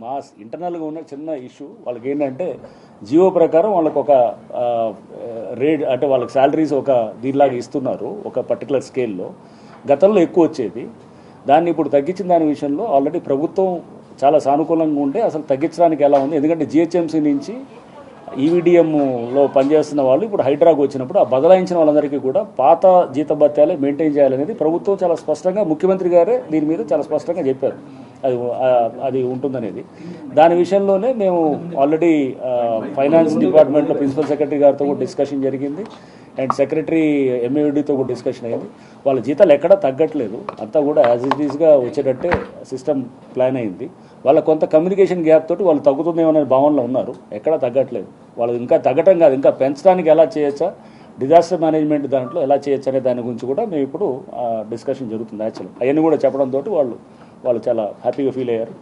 మా ఇంటర్నల్గా ఉన్న చిన్న ఇష్యూ వాళ్ళకి ఏంటంటే జియో ప్రకారం వాళ్ళకి ఒక రేట్ అంటే వాళ్ళకి శాలరీస్ ఒక దీనిలాగా ఇస్తున్నారు ఒక పర్టికులర్ స్కేల్లో. గతంలో ఎక్కువ వచ్చేది. దాన్ని ఇప్పుడు తగ్గించిన దాని విషయంలో ఆల్రెడీ ప్రభుత్వం చాలా సానుకూలంగా ఉంటే అసలు తగ్గించడానికి ఎలా ఉంది? ఎందుకంటే జిహెచ్ఎంసీ నుంచి ఈవీడిఎంలో పనిచేస్తున్న వాళ్ళు ఇప్పుడు హైడ్రాకు వచ్చినప్పుడు ఆ బదలాయించిన వాళ్ళందరికీ కూడా పాత జీతభత్యాలే మెయింటైన్ చేయాలనేది ప్రభుత్వం చాలా స్పష్టంగా ముఖ్యమంత్రి గారే దీని మీద చాలా స్పష్టంగా చెప్పారు. అది అది ఉంటుందనేది. దాని విషయంలోనే మేము ఆల్రెడీ ఫైనాన్స్ డిపార్ట్మెంట్లో ప్రిన్సిపల్ సెక్రటరీ గారితో కూడా డిస్కషన్ జరిగింది. అండ్ సెక్రటరీ ఎంఏడితో కూడా డిస్కషన్ అయింది. వాళ్ళ జీతాలు ఎక్కడా తగ్గట్లేదు. అంతా కూడా యాజ్ ఇట్ ఈస్గా వచ్చేటట్టే సిస్టమ్ ప్లాన్ అయింది. వాళ్ళ కొంత కమ్యూనికేషన్ గ్యాప్ తోటి వాళ్ళు తగ్గుతుందేమో అనే భావనలో ఉన్నారు. ఎక్కడా తగ్గట్లేదు. వాళ్ళు ఇంకా తగ్గటం కాదు. ఇంకా పెంచడానికి ఎలా చేయొచ్చా? డిజాస్టర్ మేనేజ్మెంట్ దాంట్లో ఎలా చేయొచ్చు అనే దాని గురించి కూడా మేము ఇప్పుడు డిస్కషన్ జరుగుతుంది యాక్చువల్ అవన్నీ కూడా చెప్పడంతో వాళ్ళు వాళ్ళు చాలా హ్యాపీగా ఫీల్ అయ్యారు.